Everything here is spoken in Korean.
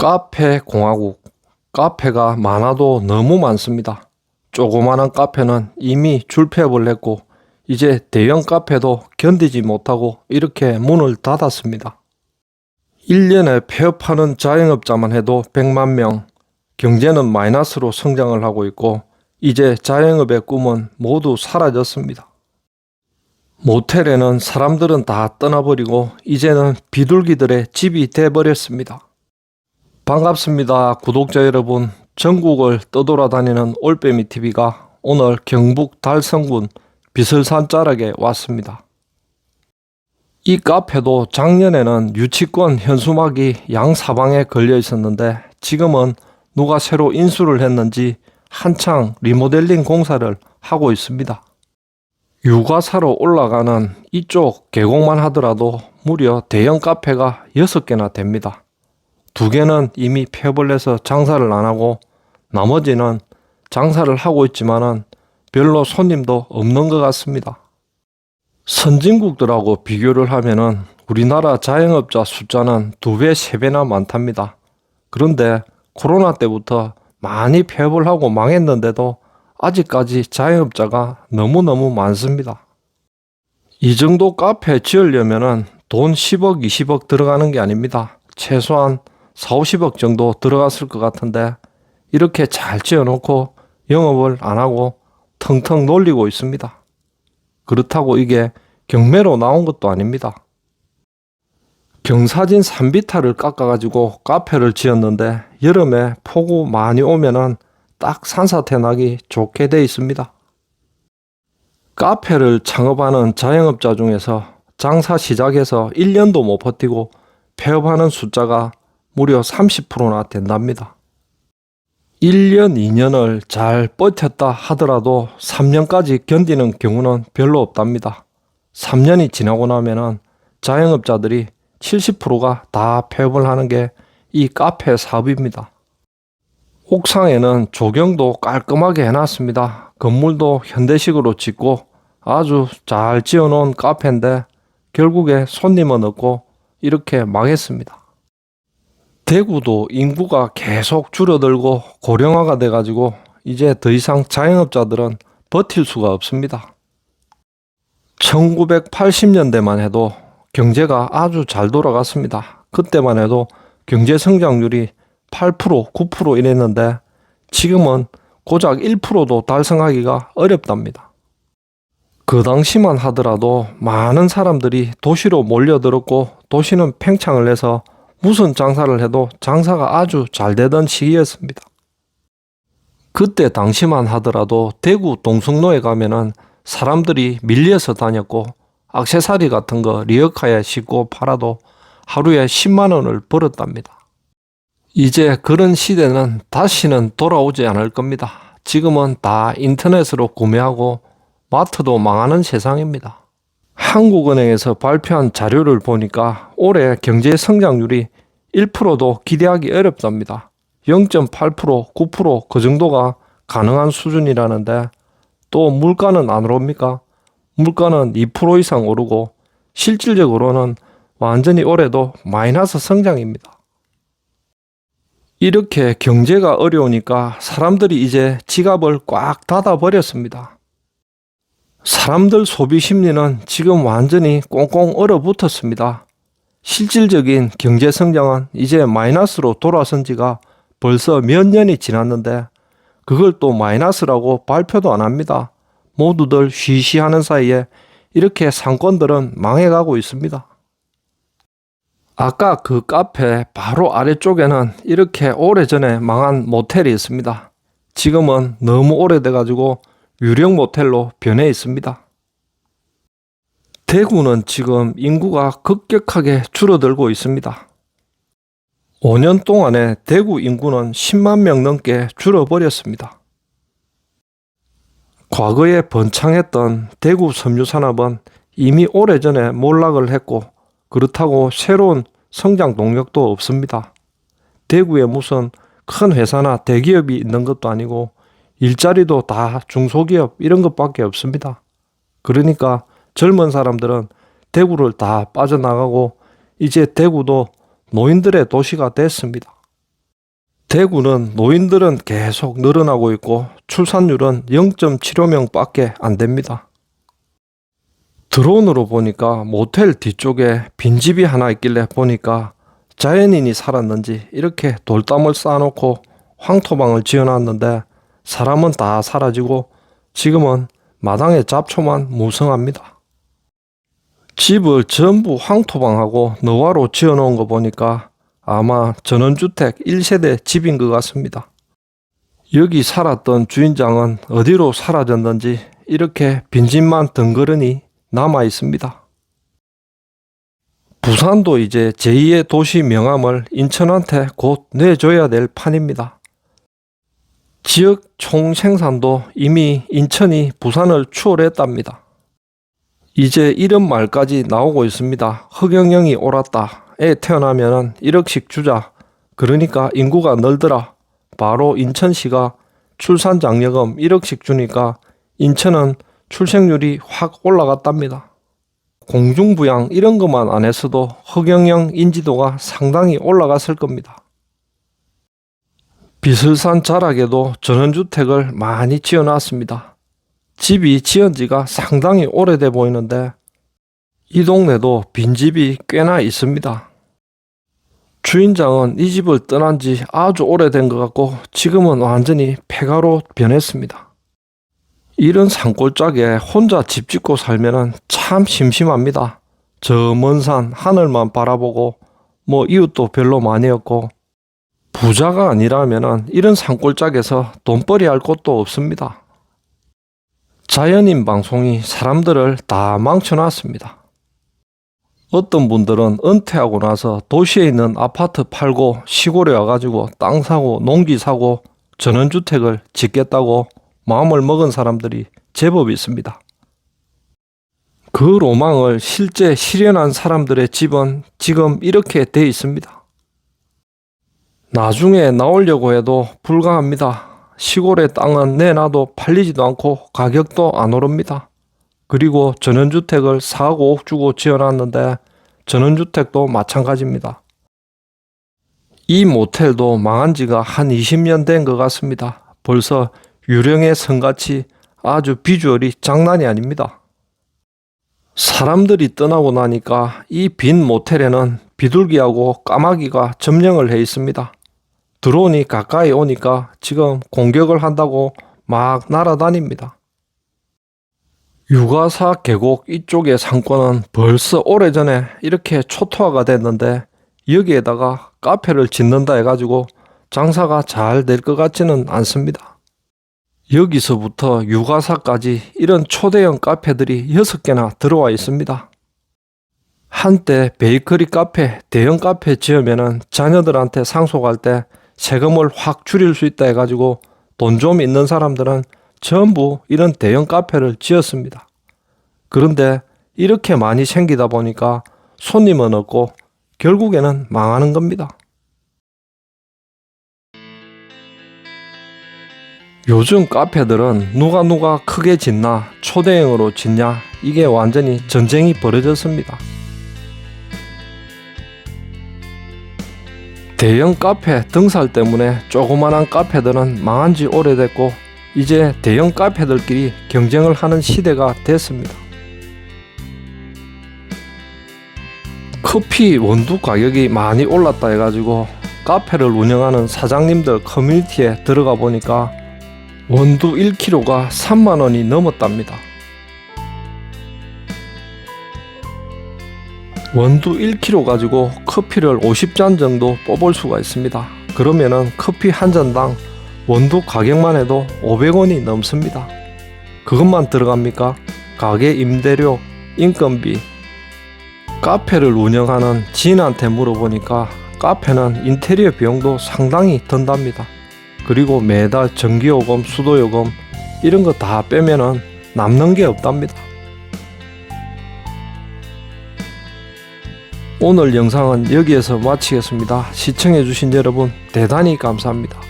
카페 공화국. 카페가 많아도 너무 많습니다. 조그마한 카페는 이미 줄폐업을 했고, 이제 대형 카페도 견디지 못하고 이렇게 문을 닫았습니다. 1년에 폐업하는 자영업자만 해도 100만 명, 경제는 마이너스로 성장을 하고 있고, 이제 자영업의 꿈은 모두 사라졌습니다. 모텔에는 사람들은 다 떠나버리고, 이제는 비둘기들의 집이 돼버렸습니다. 반갑습니다. 구독자 여러분. 전국을 떠돌아다니는 올빼미 TV가 오늘 경북 달성군 비설산 자락에 왔습니다. 이 카페도 작년에는 유치권 현수막이 양 사방에 걸려 있었는데 지금은 누가 새로 인수를 했는지 한창 리모델링 공사를 하고 있습니다. 유가사로 올라가는 이쪽 계곡만 하더라도 무려 대형 카페가 6개나 됩니다. 두 개는 이미 폐업을 해서 장사를 안 하고 나머지는 장사를 하고 있지만은 별로 손님도 없는 것 같습니다. 선진국들하고 비교를 하면은 우리나라 자영업자 숫자는 두 배, 세 배나 많답니다. 그런데 코로나 때부터 많이 폐업을 하고 망했는데도 아직까지 자영업자가 너무너무 많습니다. 이 정도 카페 지으려면은 돈 10억, 20억 들어가는 게 아닙니다. 최소한 4, 50억 정도 들어갔을 것 같은데 이렇게 잘 지어놓고 영업을 안 하고 텅텅 놀리고 있습니다. 그렇다고 이게 경매로 나온 것도 아닙니다. 경사진 산비탈을 깎아가지고 카페를 지었는데 여름에 폭우 많이 오면은 딱 산사태 나기 좋게 돼 있습니다. 카페를 창업하는 자영업자 중에서 장사 시작해서 1년도 못 버티고 폐업하는 숫자가 무려 30%나 된답니다. 1년, 2년을 잘 버텼다 하더라도 3년까지 견디는 경우는 별로 없답니다. 3년이 지나고 나면은 자영업자들이 70%가 다 폐업을 하는 게 이 카페 사업입니다. 옥상에는 조경도 깔끔하게 해놨습니다. 건물도 현대식으로 짓고 아주 잘 지어놓은 카페인데 결국에 손님은 없고 이렇게 망했습니다. 대구도 인구가 계속 줄어들고 고령화가 돼가지고 이제 더 이상 자영업자들은 버틸 수가 없습니다. 1980년대만 해도 경제가 아주 잘 돌아갔습니다. 그때만 해도 경제 성장률이 8%, 9% 이랬는데 지금은 고작 1%도 달성하기가 어렵답니다. 그 당시만 하더라도 많은 사람들이 도시로 몰려들었고 도시는 팽창을 해서 무슨 장사를 해도 장사가 아주 잘 되던 시기였습니다. 그때 당시만 하더라도 대구 동성로에 가면은 사람들이 밀려서 다녔고 악세사리 같은 거 리어카에 싣고 팔아도 하루에 10만 원을 벌었답니다. 이제 그런 시대는 다시는 돌아오지 않을 겁니다. 지금은 다 인터넷으로 구매하고 마트도 망하는 세상입니다. 한국은행에서 발표한 자료를 보니까 올해 경제 성장률이 1%도 기대하기 어렵답니다. 0.8%, 9%그 정도가 가능한 수준이라는데 또 물가는 안 오릅니까? 물가는 2% 이상 오르고 실질적으로는 완전히 올해도 마이너스 성장입니다. 이렇게 경제가 어려우니까 사람들이 이제 지갑을 꽉 닫아 버렸습니다. 사람들 소비 심리는 지금 완전히 꽁꽁 얼어붙었습니다. 실질적인 경제 성장은 이제 마이너스로 돌아선 지가 벌써 몇 년이 지났는데 그걸 또 마이너스라고 발표도 안 합니다. 모두들 쉬쉬하는 사이에 이렇게 상권들은 망해가고 있습니다. 아까 그 카페 바로 아래쪽에는 이렇게 오래전에 망한 모텔이 있습니다. 지금은 너무 오래돼가지고 유령 모텔로 변해 있습니다. 대구는 지금 인구가 급격하게 줄어들고 있습니다. 5년 동안에 대구 인구는 10만 명 넘게 줄어버렸습니다. 과거에 번창했던 대구 섬유 산업은 이미 오래전에 몰락을 했고 그렇다고 새로운 성장 동력도 없습니다. 대구에 무슨 큰 회사나 대기업이 있는 것도 아니고 일자리도 다 중소기업 이런 것밖에 없습니다. 그러니까 젊은 사람들은 대구를 다 빠져나가고 이제 대구도 노인들의 도시가 됐습니다. 대구는 노인들은 계속 늘어나고 있고 출산율은 0.75명 밖에 안 됩니다. 드론으로 보니까 모텔 뒤쪽에 빈집이 하나 있길래 보니까 자연인이 살았는지 이렇게 돌담을 쌓아놓고 황토방을 지어놨는데 사람은 다 사라지고 지금은 마당에 잡초만 무성합니다. 집을 전부 황토방하고 너와로 지어놓은 거 보니까 아마 전원주택 1세대 집인 것 같습니다. 여기 살았던 주인장은 어디로 사라졌는지 이렇게 빈집만 덩그러니 남아 있습니다. 부산도 이제 제2의 도시 명함을 인천한테 곧 내줘야 될 판입니다. 지역 총생산도 이미 인천이 부산을 추월했답니다. 이제 이런 말까지 나오고 있습니다. 흑영영이 옳았다. 애 태어나면 1억씩 주자. 그러니까 인구가 늘더라. 바로 인천시가 출산 장려금 1억씩 주니까 인천은 출생률이 확 올라갔답니다. 공중부양 이런 것만 안 했어도 흑영영 인지도가 상당히 올라갔을 겁니다. 비슬산 자락에도 전원주택을 많이 지어놨습니다. 집이 지은 지가 상당히 오래돼 보이는데 이 동네도 빈집이 꽤나 있습니다. 주인장은 이 집을 떠난 지 아주 오래된 것 같고 지금은 완전히 폐가로 변했습니다. 이런 산골짜기에 혼자 집 짓고 살면은 참 심심합니다. 저 먼 산 하늘만 바라보고 뭐 이웃도 별로 많이 없고 부자가 아니라면은 이런 산골짜기에서 돈벌이 할 곳도 없습니다. 자연인 방송이 사람들을 다 망쳐놨습니다. 어떤 분들은 은퇴하고 나서 도시에 있는 아파트 팔고 시골에 와가지고 땅 사고 농지 사고 전원주택을 짓겠다고 마음을 먹은 사람들이 제법 있습니다. 그 로망을 실제 실현한 사람들의 집은 지금 이렇게 돼 있습니다. 나중에 나오려고 해도 불가합니다. 시골의 땅은 내놔도 팔리지도 않고 가격도 안 오릅니다. 그리고 전원주택을 4억 5억 주고 지어놨는데 전원주택도 마찬가지입니다. 이 모텔도 망한 지가 한 20년 된 것 같습니다. 벌써 유령의 성같이 아주 비주얼이 장난이 아닙니다. 사람들이 떠나고 나니까 이 빈 모텔에는 비둘기하고 까마귀가 점령을 해 있습니다. 드론이 가까이 오니까 지금 공격을 한다고 막 날아다닙니다. 유가사 계곡 이쪽의 상권은 벌써 오래전에 이렇게 초토화가 됐는데 여기에다가 카페를 짓는다 해가지고 장사가 잘 될 것 같지는 않습니다. 여기서부터 유가사까지 이런 초대형 카페들이 6개나 들어와 있습니다. 한때 베이커리 카페, 대형 카페 지으면은 자녀들한테 상속할 때 세금을 확 줄일 수 있다 해가지고 돈 좀 있는 사람들은 전부 이런 대형 카페를 지었습니다. 그런데 이렇게 많이 생기다 보니까 손님은 없고 결국에는 망하는 겁니다. 요즘 카페들은 누가 누가 크게 짓나 초대형으로 짓냐 이게 완전히 전쟁이 벌어졌습니다. 대형 카페 등살 때문에 조그만한 카페들은 망한 지 오래됐고 이제 대형 카페들끼리 경쟁을 하는 시대가 됐습니다. 커피 원두 가격이 많이 올랐다 해가지고 카페를 운영하는 사장님들 커뮤니티에 들어가 보니까 원두 1kg가 3만원이 넘었답니다. 원두 1kg 가지고 커피를 50잔 정도 뽑을 수가 있습니다. 그러면은 커피 한 잔당 원두 가격만 해도 500원이 넘습니다. 그것만 들어갑니까? 가게 임대료, 인건비. 카페를 운영하는 지인한테 물어보니까 카페는 인테리어 비용도 상당히 든답니다. 그리고 매달 전기요금, 수도요금 이런 거 다 빼면은 남는 게 없답니다. 오늘 영상은 여기에서 마치겠습니다. 시청해주신 여러분 대단히 감사합니다.